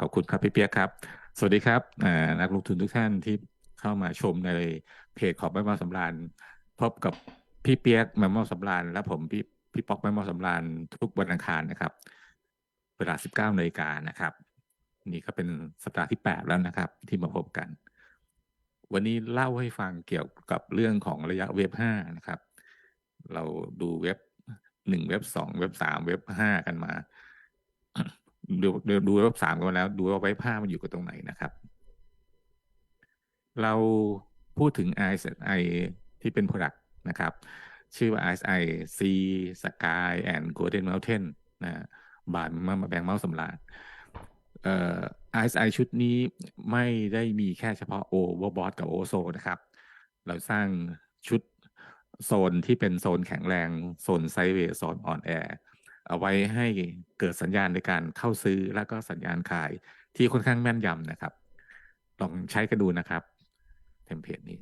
ขอบคุณครับพี่เปียกครับ สวัสดีครับนักลงทุนทุกท่านที่เข้ามาชมในเพจของแม่มอสำราญพบกับพี่เปียกแม่มอสำราญและผมพี่พี่ป๊อกแม่มอสำราญทุกวันอังคารนะครับ เวลา 19นาฬิกานะครับ นี่ก็เป็นสัปดาห์ที่ 8 แล้วนะครับ ที่มาพบกัน วันนี้เล่าให้ฟังเกี่ยวกับเรื่องของระยะเว็บ5นะครับ เราดูเว็บ 1 เว็บ 2 เว็บ 3 เว็บ 5 กันมา ดูดูดูเว็บสามกันมาแล้ว ดูว่าเว็บห้ามันอยู่กับตรงไหนนะครับ เราพูดถึง ISI ที่เป็น Product นะครับ ชื่อว่า ISI C Sky and Golden Mountain นะบานมาแบ่งเมาส์สำราญเอ่อ ISI ชุดนี้ไม่ได้มีแค่เฉพาะ Overbought กับ Oversold นะครับ เราสร้างชุดโซนที่เป็นโซนแข็งแรง โซนไซเวย์โซนอ่อนแอ เอาไว้ให้เกิดสัญญาณในการเข้าซื้อแล้วก็สัญญาณขายที่ค่อนข้างแม่นยำนะครับ ลองใช้กันดูนะครับเทมเพลตนี้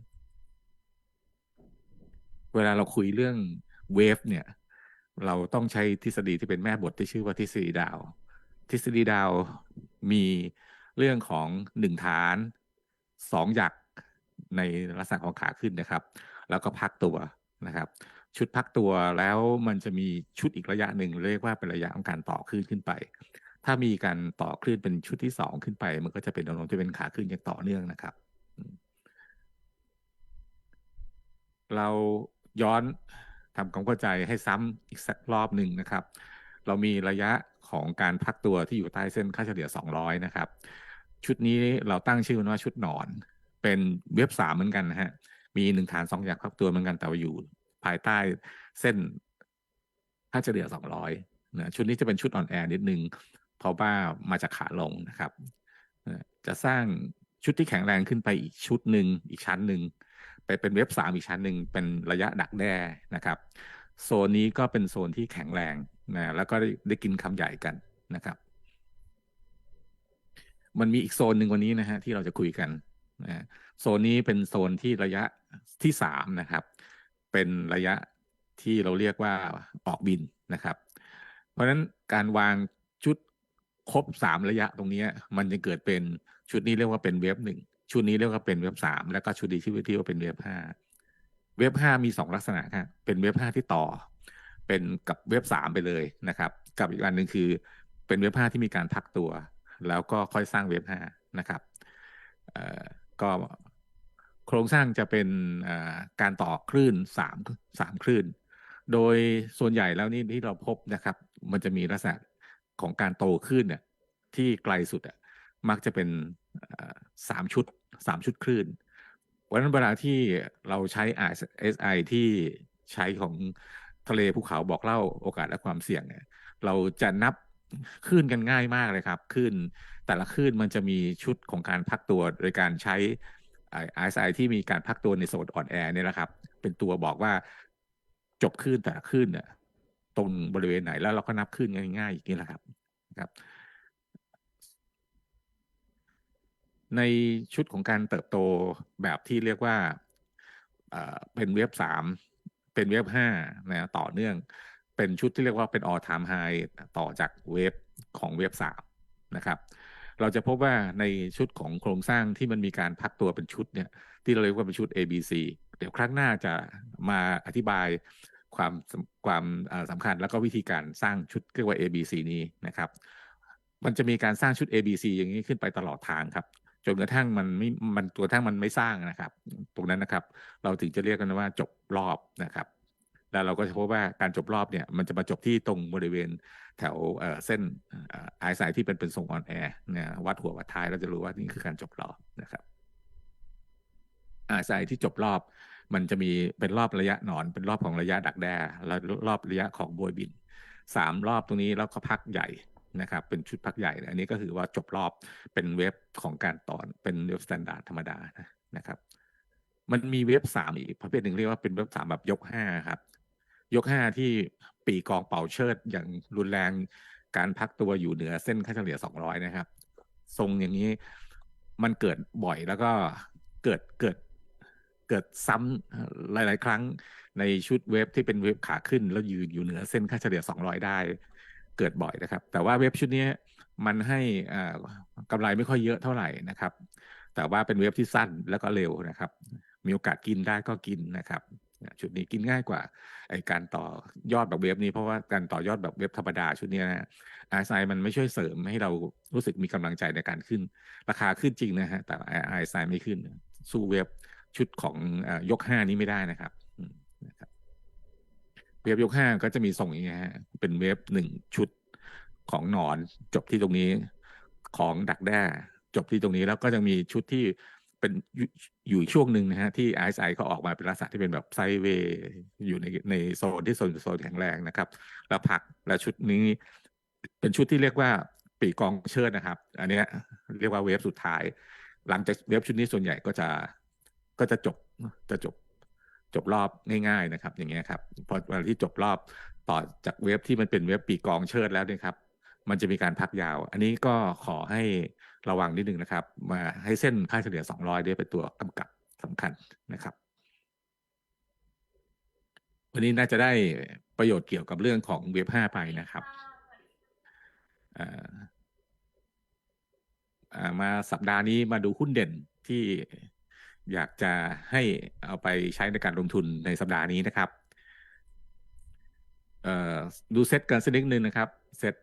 เวลาเราคุยเรื่องเวฟเนี่ย เราต้องใช้ทฤษฎีที่เป็นแม่บทที่ชื่อว่าทฤษฎีดาว ทฤษฎีดาวมีเรื่องของหนึ่งฐานสองหยักในลักษณะของขาขึ้นนะครับ แล้วก็พักตัวนะครับ ชุดพักตัวแล้วมันจะมีชุดอีกระยะหนึ่งเรียกว่าเป็นระยะของการต่อคลื่นขึ้นไป ถ้ามีการต่อคลื่นเป็นชุดที่สองขึ้นไป มันก็จะเป็นแนวโน้มที่เป็นขาขึ้นอย่างต่อเนื่องนะครับ เราย้อนทำความเข้าใจให้ซ้ำอีกสักรอบหนึ่งนะครับ เรามีระยะของการพักตัวที่อยู่ใต้เส้นค่าเฉลี่ย 200 นะครับ ชุดนี้เราตั้งชื่อว่าชุดหนอน เป็นเว็บสามเหมือนกันนะฮะมีหนึ่งฐานสองอย่างพักตัวเหมือนกันแต่ว่าอยู่ ภายใต้เส้นค่าเฉลี่ย 200นะชุดนี้จะเป็นชุดอ่อนแอนิดนึง เพราะว่ามาจากขาลงนะครับ จะสร้างชุดที่แข็งแรงขึ้นไปอีกชุดหนึ่งอีกชั้นหนึ่งไปเป็นเว็บสามอีกชั้นหนึ่งเป็นระยะดักแด้นะครับ โซนนี้ก็เป็นโซนที่แข็งแรงนะแล้วก็ได้กินคำใหญ่กันนะครับ มันมีอีกโซนหนึ่งวันนี้นะฮะที่เราจะคุยกันนะโซนนี้เป็นโซนที่ระยะที่สามนะครับ เป็นระยะที่เราเรียกว่าออกบินนะครับ เพราะฉะนั้นการวางชุดครบสามระยะตรงนี้มันจะเกิดเป็นชุดนี้เรียกว่าเป็นเว็บหนึ่งชุดนี้เรียกว่าเป็นเว็บสามแล้วก็ชุดนี้ที่ที่ว่าเป็นเว็บห้าเว็บห้ามีสองลักษณะครับเป็นเว็บห้าที่ต่อ เป็นกับเว็บสามไปเลยนะครับ กับอีกอันหนึ่งคือเป็นเว็บห้าที่มีการพักตัว แล้วก็ค่อยสร้างเว็บห้านะครับก็ โครงสร้างจะเป็นการต่อคลื่นสามสามคลื่น โดยส่วนใหญ่แล้วนี่ที่เราพบนะครับ มันจะมีลักษณะของการโตขึ้นเนี่ยที่ไกลสุดอะมักจะเป็นสามชุดสามชุดคลื่นวันนั้นเวลาที่เราใช้ RSI ที่ใช้ของทะเลภูเขาบอกเล่าโอกาสและความเสี่ยงเนี่ยเราจะนับคลื่นกันง่ายมากเลยครับคลื่นแต่ละคลื่นมันจะมีชุดของการพักตัวโดยการใช้ RSI ที่มีการพักตัวในโซนอ่อนแอเนี่ยนะครับ เป็นตัวบอกว่าจบคลื่นแต่ละคลื่นเนี่ยตรงบริเวณไหนแล้วเราก็นับคลื่นง่ายๆอย่างนี้แหละครับนะครับ ในชุดของการเติบโตแบบที่เรียกว่าเป็นเว็บสามเป็นเว็บห้านะต่อเนื่อง เป็นชุดที่เรียกว่าเป็น all time high ต่อจากเว็บของเว็บสามนะครับ เราจะพบว่าในชุดของโครงสร้างที่มันมีการพักตัวเป็นชุดเนี่ยที่เราเรียกว่าเป็นชุด A B C เดี๋ยวครั้งหน้าจะมาอธิบายความความสำคัญแล้วก็วิธีการสร้างชุดเรียกว่า A B C นี้นะครับ มันจะมีการสร้างชุด A B C อย่างนี้ขึ้นไปตลอดทางครับจนกระทั่งมันไม่ มันตัวทั้งมันไม่สร้างนะครับ ตรงนั้นนะครับ เราถึงจะเรียกกันว่าจบรอบนะครับ แล้วเราก็จะพบว่าการจบรอบเนี่ยมันจะมาจบที่ตรงบริเวณแถวเส้นไอสายที่เป็นเป็นทรงออนแอร์เนี่ยวัดหัววัดท้ายเราจะรู้ว่านี่คือการจบรอบนะครับไอสายที่จบรอบมันจะมีเป็นรอบระยะหนอน เป็นรอบของระยะดักแด้แล้วรอบระยะของโบยบินสามรอบตรงนี้แล้วก็พักใหญ่นะครับ เป็นชุดพักใหญ่ อันนี้ก็คือว่าจบรอบเป็นเว็บของการต่อเป็นเว็บสแตนดาร์ดธรรมดานะครับ มันมีเว็บสามอีกประเภทหนึ่งเรียกว่าเป็นเว็บสามแบบยกห้าครับ ยกห้าที่ปีกองเป่าเชิดอย่างรุนแรงการพักตัวอยู่เหนือเส้นค่าเฉลี่ยสองร้อยนะครับ ทรงอย่างนี้มันเกิดบ่อยแล้วก็เกิดเกิดเกิดซ้ำหลาย ๆ ครั้งในชุดเว็บที่เป็นเว็บขาขึ้น แล้วยืนอยู่เหนือเส้นค่าเฉลี่ย 200 ได้ เกิดบ่อยนะครับ แต่ว่าเว็บชุดนี้มันให้อ่ากำไรไม่ค่อยเยอะเท่าไหร่นะครับ แต่ว่าเป็นเว็บที่สั้นแล้วก็เร็วนะครับ มีโอกาสกินได้ก็กินนะครับ ชุดนี้กินง่ายกว่าไอการต่อยอดแบบเว็บนี้เพราะว่าการต่อยอดแบบเว็บธรรมดาชุดนี้นะอาไซมันไม่ช่วยเสริมให้เรารู้สึกมีกำลังใจในการขึ้น ราคาขึ้นจริงนะฮะแต่ไอไซไม่ขึ้น สู้เว็บชุดของยกห้านี้ไม่ได้นะครับนะครับเว็บยกห้าก็จะมีส่งอย่างเงี้ยฮะเป็นเว็บหนึ่งชุดของหนอนจบที่ตรงนี้ของดักแด้จบที่ตรงนี้แล้วก็จะมีชุดที่ เป็นอยู่ช่วงหนึ่งนะฮะ ที่ไอซ์ไอก็ออกมาเป็นลักษณะที่เป็นแบบไซเวย์อยู่ในในโซนที่โซนโซนแข็งแรงนะครับ แล้วพักและชุดนี้ เป็นชุดที่เรียกว่าปีกองเชิดนะครับ อันนี้เรียกว่าเวฟสุดท้าย หลังจากเวฟชุดนี้ส่วนใหญ่ก็จะก็จะจบจะจบจบรอบง่ายๆนะครับ อย่างเงี้ยครับพอเวลาที่จบรอบต่อจากเว็บที่มันเป็นเว็บปีกองเชิดแล้วเนี่ยครับ มันจะมีการพักยาว อันนี้ก็ขอให้ ระวังนิดนึงนะครับ มาให้เส้นค่าเฉลี่ย 200ได้เป็นตัวกำกับสำคัญนะครับ วันนี้น่าจะได้ประโยชน์เกี่ยวกับเรื่องของเว็บ5ไปนะครับมาสัปดาห์นี้มาดูหุ้นเด่นที่อยากจะให้เอาไปใช้ในการลงทุนในสัปดาห์นี้นะครับดูเซตกันสักนิดนึงนะครับ เซต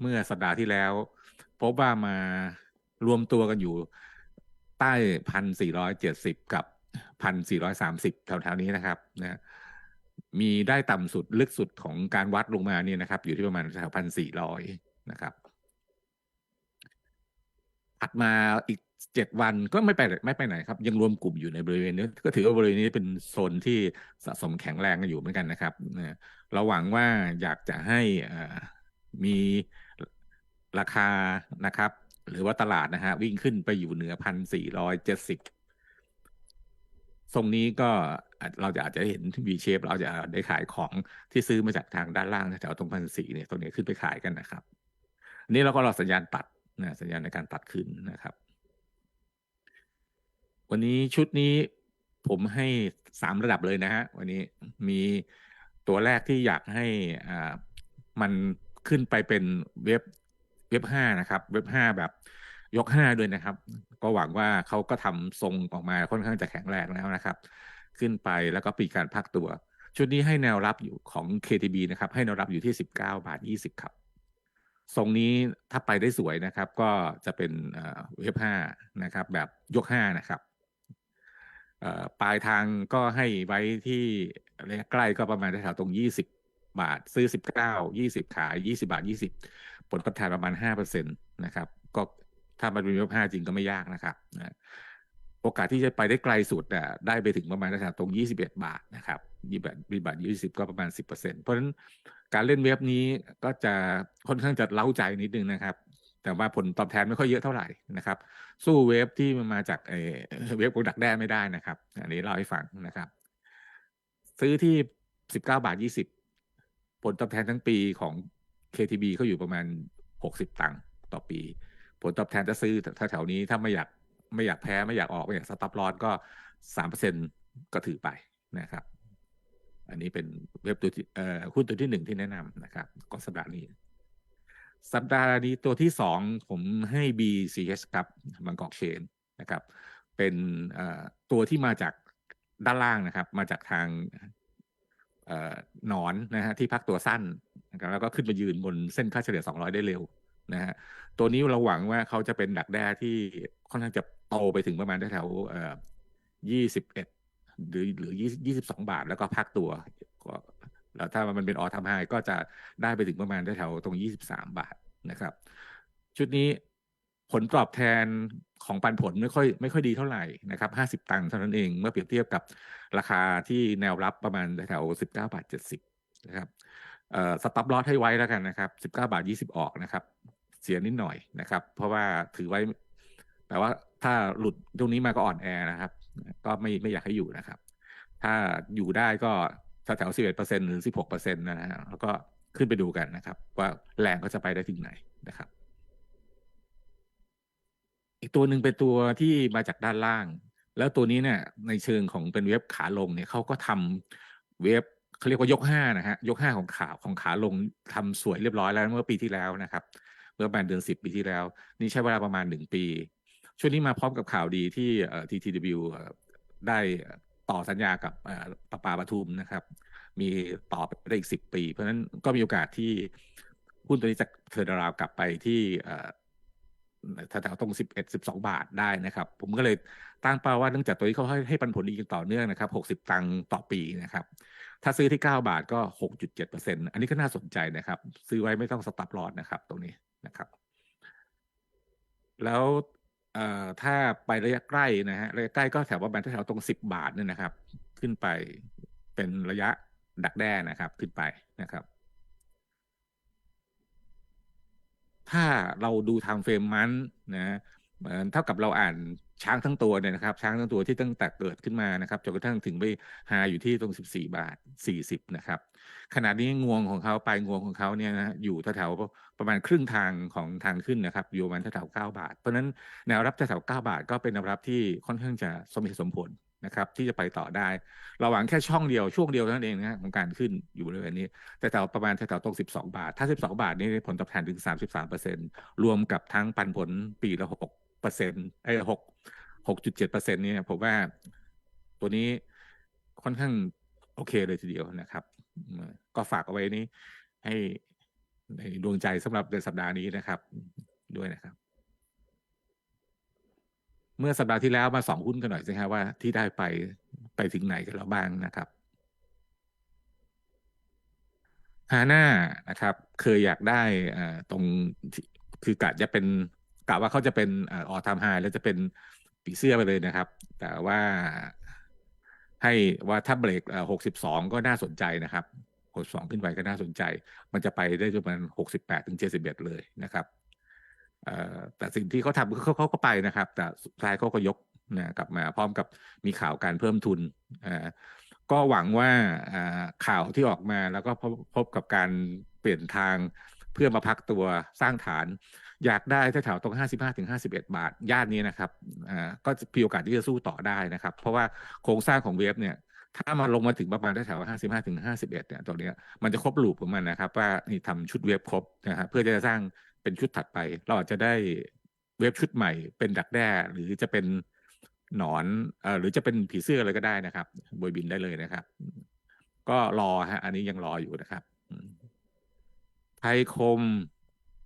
เมื่อสัปดาห์ที่แล้ว พบว่ามา รวมตัวกันอยู่ใต้พันสี่ร้อยเจ็ดสิบกับพันสี่ร้อยสามสิบแถวๆนี้นะครับนะมีได้ต่ำสุดลึกสุดของการวัดลงมาเนี่ยนะครับ อยู่ที่ประมาณแถวพันสี่ร้อยนะครับถัดมาอีกเจ็ดวันก็ไม่ไปไม่ไปไหนครับ ยังรวมกลุ่มอยู่ในบริเวณนี้ก็ถือว่าบริเวณนี้เป็นโซนที่สะสมแข็งแรงกันอยู่เหมือนกันนะครับเราหวังว่าอยากจะให้มีราคานะครับ หรือว่าตลาดนะฮะ วิ่งขึ้นไปอยู่เหนือพันสี่ร้อยเจ็ดสิบทรงนี้ก็เราจะอาจจะเห็น V shape เราจะได้ขายของที่ซื้อมาจากทางด้านล่างแถวตรงพันสี่เนี่ยตรงนี้ขึ้นไปขายกันนะครับ นี่เราก็รอสัญญาณตัดนะสัญญาณในการตัดขึ้นนะครับ วันนี้ชุดนี้ผมให้สามระดับเลยนะฮะ วันนี้มีตัวแรกที่อยากให้อ่ามันขึ้นไปเป็นเว็บ เว็บห้านะครับ เว็บห้าแบบยกห้าด้วยนะครับ ก็หวังว่าเขาก็ทำทรงออกมาค่อนข้างจะแข็งแรงแล้วนะครับ ขึ้นไปแล้วก็ปีการพักตัว ชุดนี้ให้แนวรับอยู่ของ KTB นะครับ ให้แนวรับอยู่ที่สิบเก้าบาทยี่สิบครับทรงนี้ถ้าไปได้สวยนะครับ ก็จะเป็นเว็บห้านะครับ แบบยกห้านะครับปลายทางก็ให้ไว้ที่ระยะใกล้ก็ประมาณแถวตรงยี่สิบบาท ซื้อสิบเก้ายี่สิบขายยี่สิบาทยี่สิบ ผลตอบแทนประมาณห้าเปอร์เซ็นตนะครับ ก็ถ้ามันเป็นเว็บห้าจริงก็ไม่ยากนะครับนะโอกาสที่จะไปได้ไกลสุดอะได้ไปถึงประมาณแถวตรงยี่สิบเอ็ดบาทนะครับยี่บาทยี่บาทยี่สิบก็ประมาณสิบเปอร์เซ็นเพราะฉะนั้นการเล่นเว็บนี้ก็จะค่อนข้างจะเล้าใจนิดนึงนะครับ แต่ว่าผลตอบแทนไม่ค่อยเยอะเท่าไหร่นะครับ สู้เว็บที่มันมาจากเว็บของดักแด้ไม่ได้นะครับ อันนี้เล่าให้ฟังนะครับ ซื้อที่สิบเก้าบาทยี่สิบผลตอบแทนทั้งปีของ KTB เขาอยู่ประมาณหกสิบตังค์ต่อปี ผลตอบแทนจะซื้อถ้าแถวนี้ถ้าไม่อยากไม่อยากแพ้ไม่อยากออกไม่อยากสต็อปลอสก็สามเปอร์เซ็นก็ถือไปนะครับ อันนี้เป็นเว็บตัวที่เอ่อหุ้นตัวที่หนึ่งที่แนะนำนะครับ ก็สัปดาห์นี้ สัปดาห์นี้ตัวที่สองผมให้ BCH ครับบางกอกเชนนะครับ เป็นตัวที่มาจากด้านล่างนะครับ มาจากทาง หนอนนะฮะที่พักตัวสั้นแล้วก็ขึ้นมายืนบนเส้นค่าเฉลี่ย 200 ได้เร็วนะฮะตัวนี้เราหวังว่าเขาจะเป็นดักแด้ที่ค่อนข้างจะโตไปถึงประมาณแถวยี่สิบเอ็ดหรือหรือยี่สิบสองบาทแล้วก็พักตัวก็แล้วถ้ามันเป็นออทำไฮก็จะได้ไปถึงประมาณแถวตรงยี่สิบสามบาทนะครับ ชุดนี้ผลตอบแทน ของปันผลไม่ค่อยไม่ค่อยดีเท่าไหร่นะครับห้าสิบตังค์เท่านั้นเองเมื่อเปรียบเทียบกับราคาที่แนวรับประมาณแถวสิบเก้าบาทเจ็ดสิบนะครับเอ่อสต็อปลอสให้ไว้แล้วกันนะครับสิบเก้าบาทยี่สิบออกนะครับเสียนิดหน่อยนะครับ เพราะว่าถือไว้แต่ว่าถ้าหลุดตรงนี้มาก็อ่อนแอนะครับ ก็ไม่ไม่อยากให้อยู่นะครับ ถ้าอยู่ได้ก็แถวสิบเอ็ดเปอร์เซ็นหรือสิบหกเปอร์เซ็นต์นะฮะแล้วก็ขึ้นไปดูกันนะครับ ว่าแรงก็จะไปได้ถึงไหนนะครับ ตัวหนึ่งเป็นตัวที่มาจากด้านล่าง แล้วตัวนี้เนี่ยในเชิงของเป็นเว็บขาลงเนี่ยเขาก็ทำเว็บเขาเรียกว่ายกห้านะฮะยกห้าของขาของขาลงทำสวยเรียบร้อยแล้วเมื่อปีที่แล้วนะครับ เมื่อประมาณเดือนสิบปีที่แล้ว นี่ใช้เวลาประมาณหนึ่งปี ช่วงนี้มาพร้อมกับข่าวดีที่ TTW ได้ต่อสัญญากับประปาปทุมนะครับ มีต่อไปได้อีกสิบปี เพราะฉะนั้นก็มีโอกาสที่หุ้นตัวนี้จะเทิร์นราวกลับไปที่ แถวๆตรงสิบเอ็ดสิบาทได้นะครับ ผมก็เลยตั้งเป้าว่าเนื่องจากตัวนี้เขาให้ให้ปันผลดีกันต่อเนื่องนะครับหกสิบตังค์ต่อปีนะครับ ถ้าซื้อที่เก้าบาทก็หกจุดเจ็ดเปอร์เซ็นอันนี้ก็น่าสนใจนะครับ ซื้อไว้ไม่ต้องสต็อปลอสนะครับ ตรงนี้นะครับ แล้วถ้าไประยะใกล้นะฮะระยะใกล้ก็แถวประมาณแถวตรงสิบบาทเนี่ยนะครับ ขึ้นไปเป็นระยะดักแด้นะครับ ขึ้นไปนะครับ ถ้าเราดูทม์เฟรมมันนะเท่ากับเราอ่านช้างทั้งตัวเนี่ยนะครับช้างทั้งตัวที่ตั้งแต่เกิดขึ้นมานะครับจนกระทั่งถึงไปหาอยู่ที่ตรง 14 บาท 40 นะครับขณะนี้งวงของเขาปลายงวงของเขาเนี่ยนะอยู่แถวๆประมาณครึ่งทางของทางขึ้นนะครับ อยู่ประมาณแถวๆ9บาท เพราะฉะนั้นแนวรับแถวๆ9บาทก็เป็นแนวรับที่ค่อนข้างจะสมเหตุสมผล นะครับ ที่จะไปต่อได้ เราหวังแค่ช่องเดียวช่วงเดียวเท่านั้นเองนะของการขึ้นอยู่บริเวณนี้ แต่แถวประมาณแถวตรง 12 บาท ถ้า 12 บาทนี่ผลตอบแทนถึง 33เปอร์เซ็นรวมกับทั้งปันผลปีละ6เปอร์เซ็นต์ไอ้หกหกจุดเจ็ดเปอร์เซ็นต์เนี่ยผมว่าตัวนี้ค่อนข้างโอเคเลยทีเดียวนะครับ ก็ฝากเอาไว้นี้ให้ในดวงใจสำหรับเดือนสัปดาห์นี้นะครับ ด้วยนะครับ เมื่อสัปดาห์ที่แล้วมาสองหุ้นกันหน่อยสิครับว่าที่ได้ไปไปถึงไหนกันแล้วบ้างนะครับฮาน่านะครับ เคยอยากได้อ่าตรงคือกะจะเป็นกะว่าเขาจะเป็นออทามไฮแล้วจะเป็นปีเสื้อไปเลยนะครับ แต่ว่าให้ว่าถ้าเบรกหกสิบสองก็น่าสนใจนะครับหกสองขึ้นไปก็น่าสนใจ มันจะไปได้จนประมาณหกสิบแปดถึงเจ็ดสิบเอ็ดเลยนะครับ แต่สิ่งที่เขาทำเขาเขาก็ไปนะครับ แต่สุดท้ายเขาก็ยกนะกลับมาพร้อมกับมีข่าวการเพิ่มทุนก็หวังว่าข่าวที่ออกมาแล้วก็พบพบกับการเปลี่ยนทางเพื่อมาพักตัวสร้างฐาน อยากได้แถวๆตรง 55ถึง51 บาท ย่านนี้นะครับก็มีโอกาสที่จะสู้ต่อได้นะครับ เพราะว่าโครงสร้างของเวฟเนี่ยถ้ามาลงมาถึงประมาณแถว55ถึง51เนี่ยตรงนี้มันจะครบลูปของมันนะครับ ว่านี่ทำชุดเวฟครบนะครับเพื่อจะสร้าง เป็นชุดถัดไป เราอาจจะได้เวฟชุดใหม่ เป็นดักแด้หรือจะเป็นหนอนเอ่อหรือจะเป็นผีเสื้ออะไรก็ได้นะครับบยบินได้เลยนะครับ ก็รอฮะ อันนี้ยังรออยู่นะครับ ไทยคม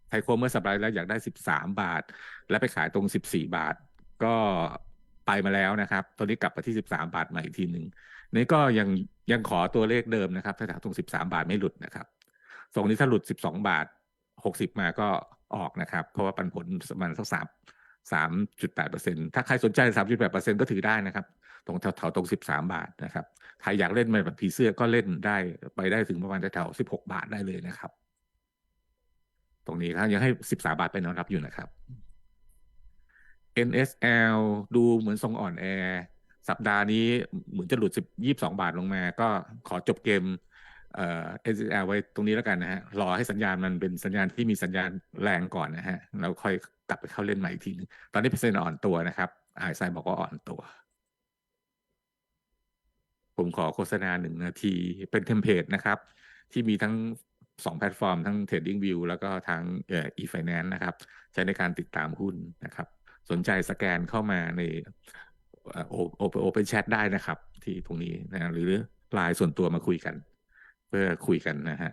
ไทยคมเมื่อสัปดาห์แล้วอยากได้สิบสามบาท แล้วไปขายตรงสิบสี่บาท ก็ไปมาแล้วนะครับ ตอนนี้กลับมาที่สิบสามบาทใหม่อีกทีหนึ่งนี่ก็ยังยังขอตัวเลขเดิมนะครับถ้าตรงสิบสามบาทไม่หลุดนะครับตรงนี้ถ้าหลุดสิบสองบาท หกสิบมาก็ออกนะครับ เพราะว่าปันผลประมาณสักสามสามจุดแปดเปอร์เซ็นถ้าใครสนใจสามจุดแปดเปอร์เซ็นก็ถือได้นะครับ ตรงแถวๆตรงสิบสามบาทนะครับใครอยากเล่นแบบผีเสื้อก็เล่นได้ไปได้ถึงประมาณแถวๆสิบหกบาทได้เลยนะครับ ตรงนี้ครับยังให้สิบสาบาทเป็นแนรับอยู่นะครับ NSL ดูเหมือนทรงอ่อนแอ สัปดาห์นี้เหมือนจะหลุดสิบยี่บสองบาทลงมา ก็ขอจบเกม เอ่อ NSL ไว้ตรงนี้แล้วกันนะฮะ รอให้สัญญาณมันเป็นสัญญาณที่มีสัญญาณแรงก่อนนะฮะ แล้วค่อยกลับไปเข้าเล่นใหม่อีกทีนึงตอนนี้เปอร์เซ็นต์อ่อนตัวนะครับไอไซบอกว่าอ่อนตัว ผมขอโฆษณาหนึ่งนาที เป็นเทมเพลตนะครับ ที่มีทั้งสองแพลตฟอร์มทั้ง TradingView แล้วก็ทั้งเอ่อ e-finance นะครับ ใช้ในการติดตามหุ้นนะครับ สนใจสแกนเข้ามาในโอโอโอเปนแชทได้นะครับ ที่ตรงนี้นะหรือไลน์ส่วนตัวมาคุยกัน เพื่อคุยกันนะฮะ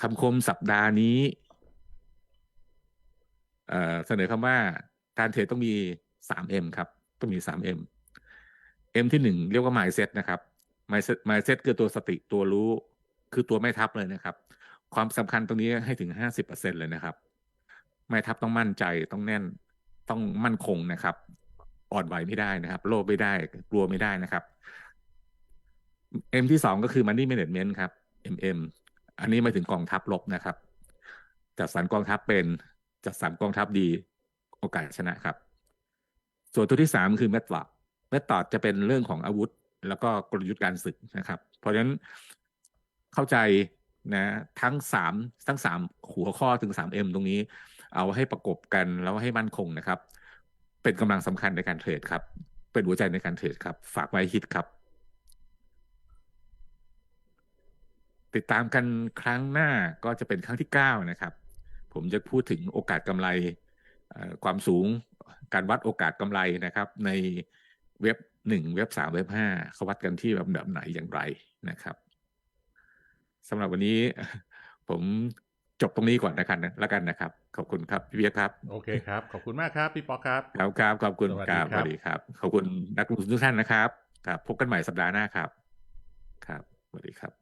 คำคมสัปดาห์นี้เอ่อเสนอคำว่าการเทรดต้องมี 3M ครับ ต้องมี 3M M ที่หนึ่งเรียกว่า mindset นะครับ mindset mindset คือตัวสติตัวรู้คือตัวแม่ทัพเลยนะครับ ความสำคัญตรงนี้ให้ถึง50%เปอร์เซ็นเลยนะครับแม่ทัพต้องมั่นใจต้องแน่นต้องมั่นคงนะครับ อ่อนไหวไม่ได้นะครับ โลภไม่ได้กลัวไม่ได้นะครับ M ที่สองก็คือ money management ครับ MM อันนี้มาถึงกองทัพลบนะครับ จัดสรรกองทัพเป็นจัดสรรกองทัพดีโอกาสชนะครับ ส่วนตัวที่สามคือเมต h อ d เมต h อ d จะเป็นเรื่องของอาวุธ แล้วก็กลยุทธ์การศึกนะครับ เพราะฉะนั้นเข้าใจนะทั้งสามทั้งสามหัวข้อถึงสามเอ็มตรงนี้ เอาให้ประกบกันแล้วให้มั่นคงนะครับ เป็นกำลังสำคัญในการเทรดครับ เป็นหัวใจในการเทรดครับ ฝากไว้ฮิตครับ ติดตามกันครั้งหน้าก็จะเป็นครั้งที่เก้านะครับ ผมจะพูดถึงโอกาสกำไรเอ่อความสูงการวัดโอกาสกำไรนะครับ ในเว็บหนึ่งเว็บสามเว็บห้าเขาวัดกันที่แบบแบบไหนอย่างไรนะครับสำหรับวันนี้ผมจบตรงนี้ก่อนนะครับแล้วกันนะครับ ขอบคุณครับพี่เบียร์ครับ โอเคครับ ขอบคุณมากครับ พี่ป๊อกครับ ครับครับขอบคุณสวัสคดีรับครับสวัสดีครับ ขอบคุณนักลงทุนทุกท่านนะครับครับพบกันใหม่สัปดาห์หน้าครับ ครับสวัสดีครับ